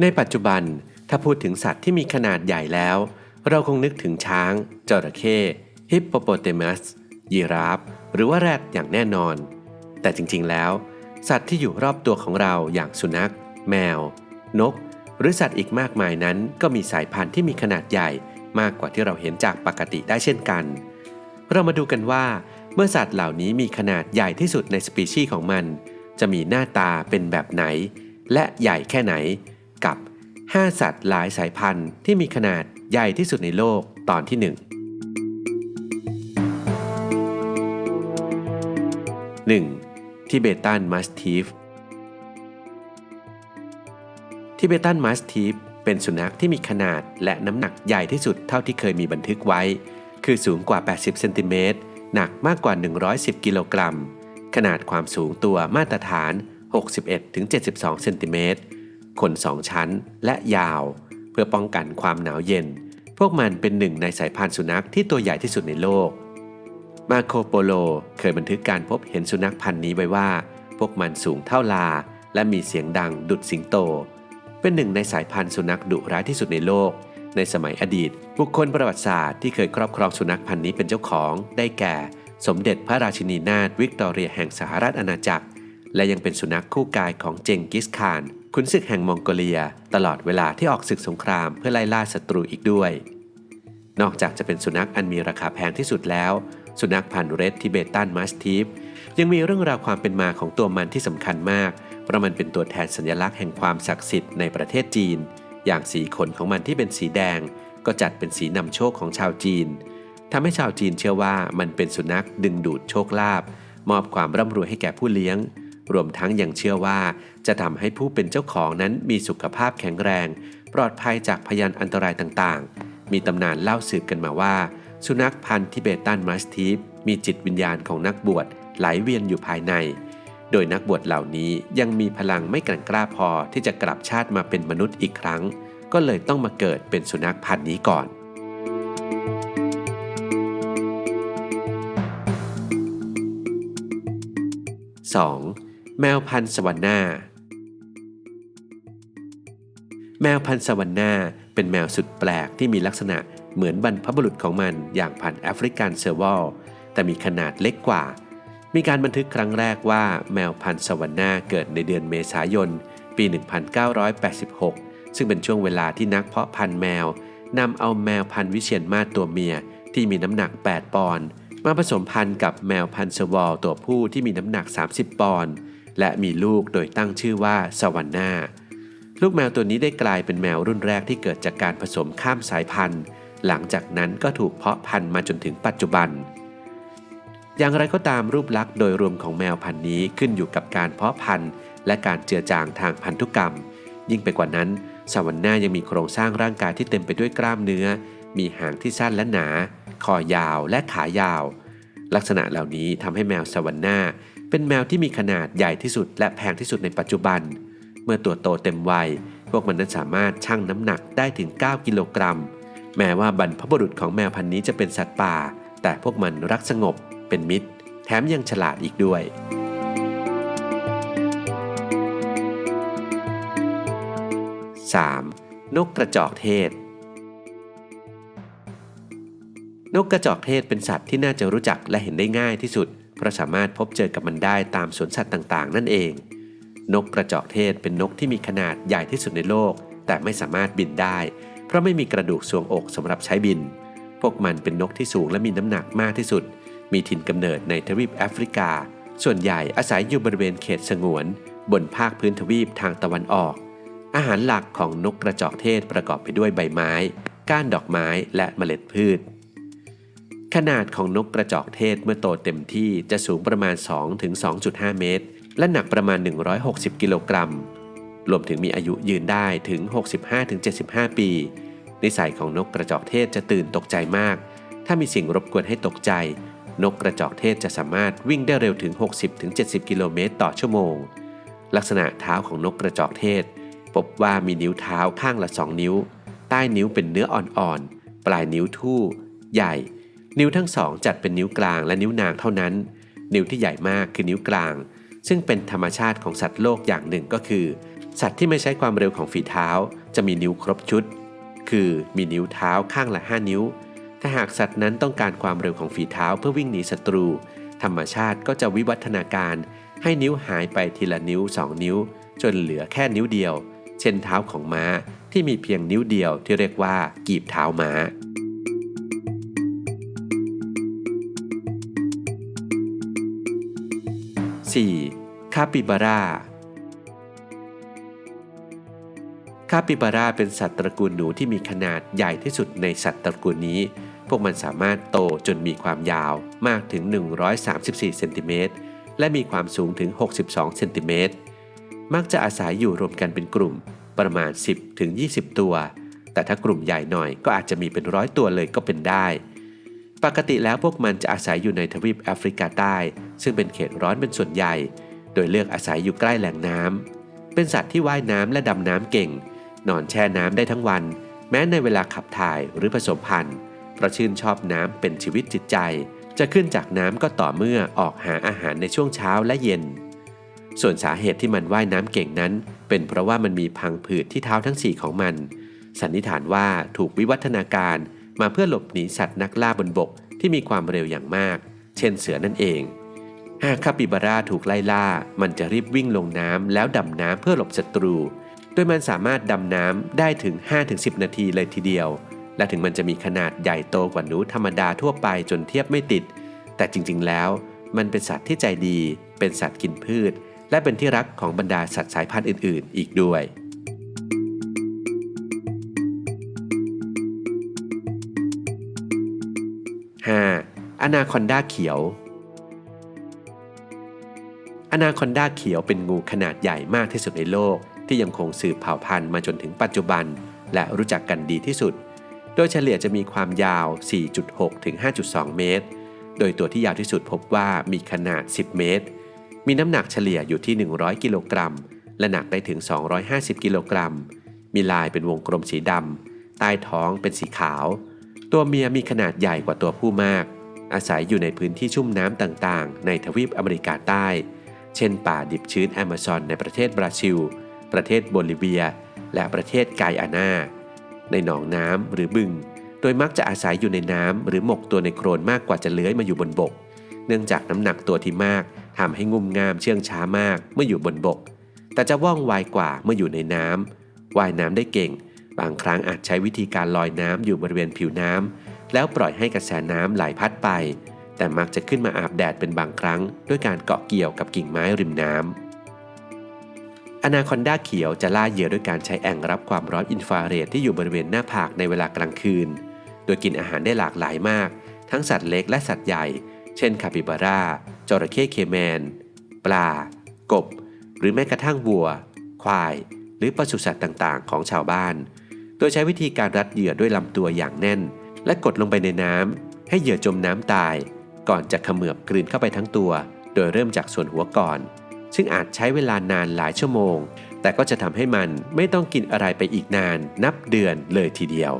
ในปัจจุบันถ้าพูดถึงสัตว์ที่มีขนาดใหญ่แล้ว เราคงนึกถึงช้าง จระเข้ ฮิปโปโปเตมัส ยีราฟ หรือว่าแรดอย่างแน่นอน แต่จริงๆแล้ว สัตว์ที่อยู่รอบตัวของเราอย่างสุนัข แมว นก หรือสัตว์อีกมากมายนั้น ก็มีสายพันธุ์ที่มีขนาดใหญ่มากกว่าที่เราเห็นจากปกติได้เช่นกัน เรามาดูกันว่า เมื่อสัตว์เหล่านี้มีขนาดใหญ่ที่สุดในสปีชีส์ของมัน จะมีหน้าตาเป็นแบบไหน และใหญ่แค่ไหน กับ 5 สัตว์หลายสายพันธุ์ที่มีขนาดใหญ่ที่สุดในโลกตอนที่ 1 1. ทิเบตันมัสทีฟทิเบตันมัสทีฟเป็นสุนัขที่มีขนาดและน้ำหนักใหญ่ที่สุดเท่าที่เคยมีบันทึกไว้ คือสูงกว่า 80 เซนติเมตร หนักมากกว่า 110 กิโลกรัม ขนาดความสูงตัวมาตรฐาน 61-72 เซนติเมตร ขนสองชั้น และยาว เพื่อป้องกันความหนาวเย็น พวกมันเป็นหนึ่งในสายพันธุ์สุนัขที่ตัวใหญ่ที่สุดในโลก มาโคโปโลเคยบันทึกการพบเห็นสุนัขพันธุ์นี้ไว้ว่า พวกมันสูงเท่าลา และมีเสียงดังดุดสิงโต เป็นหนึ่งในสายพันธุ์สุนัขดุร้ายที่สุดในโลก ในสมัยอดีต บุคคลประวัติศาสตร์ที่เคยครอบครองสุนัขพันธุ์นี้เป็นเจ้าของ ได้แก่ สมเด็จพระราชินีนาถวิกตอเรียแห่งสหรัฐอาณาจักร และยังเป็นสุนัขคู่กายของเจงกิสข่าน ขุนศึกแห่งมองโกเลียตลอดเวลาที่ออกศึกสงครามเพื่อไล่ล่าศัตรูอีกด้วย นอกจากจะเป็นสุนัขอันมีราคาแพงที่สุดแล้ว สุนัขพันธุ์เรดทิเบตันมัสทีฟยังมีเรื่องราวความเป็นมาของตัวมันที่สำคัญมาก เพราะมันเป็นตัวแทนสัญลักษณ์แห่งความศักดิ์สิทธิ์ในประเทศจีน อย่างสีขนของมันที่เป็นสีแดง ก็จัดเป็นสีนำโชคของชาวจีนทำให้ชาวจีนเชื่อว่ามันเป็นสุนัขดึงดูดโชคลาภมอบความร่ำรวยให้แก่ผู้เลี้ยง รวมทั้งยังเชื่อว่า จะทำให้ผู้เป็นเจ้าของนั้นมีสุขภาพแข็งแรง ปลอดภัยจากพยานอันตรายต่างๆ มีตำนานเล่าสืบกันมาว่า สุนัขพันธุ์ทิเบตันมัสทีฟมีจิตวิญญาณของนักบวชไหลเวียนอยู่ภายใน โดยนักบวชเหล่านี้ยังมีพลังไม่แกร่งกล้าพอที่จะกลับชาติมาเป็นมนุษย์อีกครั้ง ก็เลยต้องมาเกิดเป็นสุนัขพันธุ์นี้ก่อน 2. แมวพันธุ์สวรรค์นาแมวพันธุ์สวรรค์นาเป็นแมวสุดแปลกที่มีลักษณะเหมือนบรรพบุรุษของมันอย่างพันธุ์แอฟริกันเซอร์วอลแต่มีขนาดเล็กกว่า มีการบันทึกครั้งแรกว่าแมวพันธุ์สวรรค์นาเกิดในเดือนเมษายน ปี 1986 ซึ่งเป็นช่วงเวลาที่นักเพาะพันธุ์แมวนำเอาแมวพันธุ์วิเชียนมาตัวเมียที่มีน้ำหนัก 8 ปอนด์มาผสมพันธุ์กับแมวพันธุ์เซอร์วอลตัวผู้ที่มีน้ำหนัก 30 ปอนด์ และมีลูกโดยตั้งชื่อว่าสวรรค์นาลูกแมวตัวนี้ได้กลายเป็นแมวรุ่นแรกที่เกิดจากการผสมข้ามสายพันธุ์ หลังจากนั้นก็ถูกเพาะพันธุ์มาจนถึงปัจจุบัน อย่างไรก็ตามรูปลักษณ์โดยรวมของแมวพันธุ์นี้ขึ้นอยู่กับการเพาะพันธุ์ และการเจือจางทางพันธุกรรม ยิ่งไปกว่านั้นสวรรค์นายังมีโครงสร้างร่างกายที่เต็มไปด้วยกล้ามเนื้อ มีหางที่สั้นและหนา คอยาวและขายาว ลักษณะเหล่านี้ทำให้แมวสวรรค์นา เป็นแมวที่มีขนาดใหญ่ที่สุดและแพงที่สุดในปัจจุบัน เมื่อตัวโตเต็มวัย พวกมันนั้นสามารถชั่งน้ำหนักได้ถึง 9 กิโลกรัม แม้ว่าบรรพบุรุษของแมวพันธุ์นี้จะเป็นสัตว์ป่า แต่พวกมันรักสงบ เป็นมิตร แถมยังฉลาดอีกด้วย 3. นกกระจอกเทศ นกกระจอกเทศเป็นสัตว์ที่น่าจะรู้จักและเห็นได้ง่ายที่สุด เพราะสามารถพบเจอกับมันได้ตามสวนสัตว์ต่างๆ นั่นเอง นกกระจอกเทศเป็นนกที่มีขนาดใหญ่ที่สุดในโลก แต่ไม่สามารถบินได้ เพราะไม่มีกระดูกทรวงอกสำหรับใช้บิน พวกมันเป็นนกที่สูงและมีน้ำหนักมากที่สุด มีถิ่นกำเนิดในทวีปแอฟริกา ส่วนใหญ่อาศัยอยู่บริเวณเขตสงวน บนภาคพื้นทวีปทางตะวันออก อาหารหลักของนกกระจอกเทศประกอบไปด้วยใบไม้ ก้านดอกไม้และเมล็ดพืช ขนาดของนกกระจอกเทศเมื่อโตเต็มที่จะสูงประมาณ 2-2.5 เมตร และหนักประมาณ 160 กิโลกรัม รวมถึงมีอายุยืนได้ถึง 65-75 ปี นิสัยของนกกระจอกเทศจะตื่นตกใจมาก ถ้ามีสิ่งรบกวนให้ตกใจ นกกระจอกเทศจะสามารถวิ่งได้เร็วถึง 60-70 กิโลเมตรต่อชั่วโมง ลักษณะเท้าของนกกระจอกเทศ พบว่ามีนิ้วเท้าข้างละ 2 นิ้ว ใต้นิ้วเป็นเนื้ออ่อนๆ ปลายนิ้วทู่ ใหญ่ นิ้วทั้งสองจัดเป็นนิ้วกลางและนิ้วนางเท่านั้น นิ้วที่ใหญ่มากคือนิ้วกลาง ซึ่งเป็นธรรมชาติของสัตว์โลกอย่างหนึ่งก็คือ สัตว์ที่ไม่ใช้ความเร็วของฝีเท้า จะมีนิ้วครบชุด คือมีนิ้วเท้าข้างละ 5 นิ้ว ถ้าหากสัตว์นั้นต้องการความเร็วของฝีเท้าเพื่อวิ่งหนีศัตรู ธรรมชาติก็จะวิวัฒนาการ ให้นิ้วหายไปทีละนิ้ว 2 นิ้ว จนเหลือแค่นิ้วเดียว เช่นเท้าของม้าที่มีเพียงนิ้วเดียวที่เรียกว่ากีบเท้าม้าาปิบาร่าคาปิบาร่าเป็นสัตว์ตระกูลหนูที่มีขนาดใหญ่ที่สุดในสัตว์ตระกูลนี้ พวกมันสามารถโตจนมีความยาวมากถึง 134 เซนติเมตร และมีความสูงถึง 62 เซนติเมตร มักจะอาศัยอยู่รวมกันเป็นกลุ่มประมาณ 10 ถึง 20 ตัว แต่ถ้ากลุ่มใหญ่หน่อยก็อาจจะมีเป็นร้อยตัวเลยก็เป็นได้ ปกติแล้วพวกมันจะอาศัยอยู่ในทวีปแอฟริกาใต้ ซึ่งเป็นเขตร้อนเป็นส่วนใหญ่ โดยเลือกอาศัยอยู่ใกล้แหล่งน้ำ เป็นสัตว์ที่ว่ายน้ำและดำน้ำเก่ง นอนแช่น้ำได้ทั้งวัน แม้ในเวลาขับถ่ายหรือผสมพันธุ์ เพราะชื่นชอบน้ำเป็นชีวิตจิตใจ จะขึ้นจากน้ำก็ต่อเมื่อออกหาอาหารในช่วงเช้าและเย็น ส่วนสาเหตุที่มันว่ายน้ำเก่งนั้น เป็นเพราะว่ามันมีพังผืดที่เท้าทั้งสี่ของมัน สันนิษฐานว่าถูกวิวัฒนาการมาเพื่อหลบหนีสัตว์นักล่าบนบกที่มีความเร็วอย่างมาก เช่นเสือนั่นเอง หากคาปิบาร่าถูกไล่ล่า มันจะรีบวิ่งลงน้ำแล้วดำน้ำเพื่อหลบศัตรู โดยมันสามารถดำน้ำได้ถึง 5-10 นาทีเลยทีเดียว และถึงมันจะมีขนาดใหญ่โตกว่าหนูธรรมดาทั่วไปจนเทียบไม่ติด แต่จริงๆแล้ว มันเป็นสัตว์ที่ใจดี เป็นสัตว์กินพืช และเป็นที่รักของบรรดาสัตว์สายพันธุ์อื่น ๆ อีกด้วย 5. อนาคอนดาเขียว อนาคอนดาเขียวเป็นงูขนาดใหญ่มากที่สุดในโลก ที่ยังคงสืบเผ่าพันธุ์มาจนถึงปัจจุบัน และรู้จักกันดีที่สุด โดยเฉลี่ยจะมีความยาว 4.6 ถึง 5.2 เมตร โดยตัวที่ยาวที่สุดพบว่ามีขนาด 10 เมตร มีน้ำหนักเฉลี่ยอยู่ที่ 100 กิโลกรัม และหนักได้ถึง 250 กิโลกรัม มีลายเป็นวงกลมสีดำใต้ท้องเป็นสีขาว ตัวเมียมีขนาดใหญ่กว่าตัวผู้มาก อาศัยอยู่ในพื้นที่ชุ่มน้ำต่างๆ ในทวีปอเมริกาใต้ เช่นป่าดิบชื้นแอมะซอนในประเทศบราซิล ประเทศโบลิเวีย และประเทศไกอานาในหนองน้ำหรือบึง โดยมักจะอาศัยอยู่ในน้ำหรือหมกตัวในโคลนมากกว่าจะเลื้อยมาอยู่บนบก เนื่องจากน้ำหนักตัวที่มากทำให้งุ่มงามเชื่องช้ามากเมื่ออยู่บนบก แต่จะว่องไวกว่าเมื่ออยู่ในน้ำว่ายน้ำได้เก่ง บางครั้งอาจใช้วิธีการลอยน้ำอยู่บริเวณผิวน้ำแล้วปล่อยให้กระแสน้ำไหลพัดไป แต่มักจะขึ้นมาอาบแดดเป็นบางครั้ง ด้วยการเกาะเกี่ยวกับกิ่งไม้ริมน้ำอนาคอนดาเขียวจะล่าเหยื่อด้วยการใช้แอ่งรับความร้อนอินฟราเรดที่อยู่บริเวณหน้าผากในเวลากลางคืน โดยกินอาหารได้หลากหลายมาก ทั้งสัตว์เล็กและสัตว์ใหญ่ เช่นคาปิบาร่าจระเข้เคแมน ปลา กบ หรือแม้กระทั่งวัว ควาย หรือปศุสัตว์ต่างๆ ของชาวบ้าน โดยใช้วิธีการรัดเหยื่อด้วยลำตัวอย่างแน่น และกดลงไปในน้ำให้เหยื่อจมน้ำตาย ก่อนจะเขมือบกลืนเข้าไปทั้งตัว โดยเริ่มจากส่วนหัวก่อน ซึ่งอาจใช้เวลานานหลายชั่วโมง แต่ก็จะทำให้มันไม่ต้องกินอะไรไปอีกนานนับเดือนเลยทีเดียว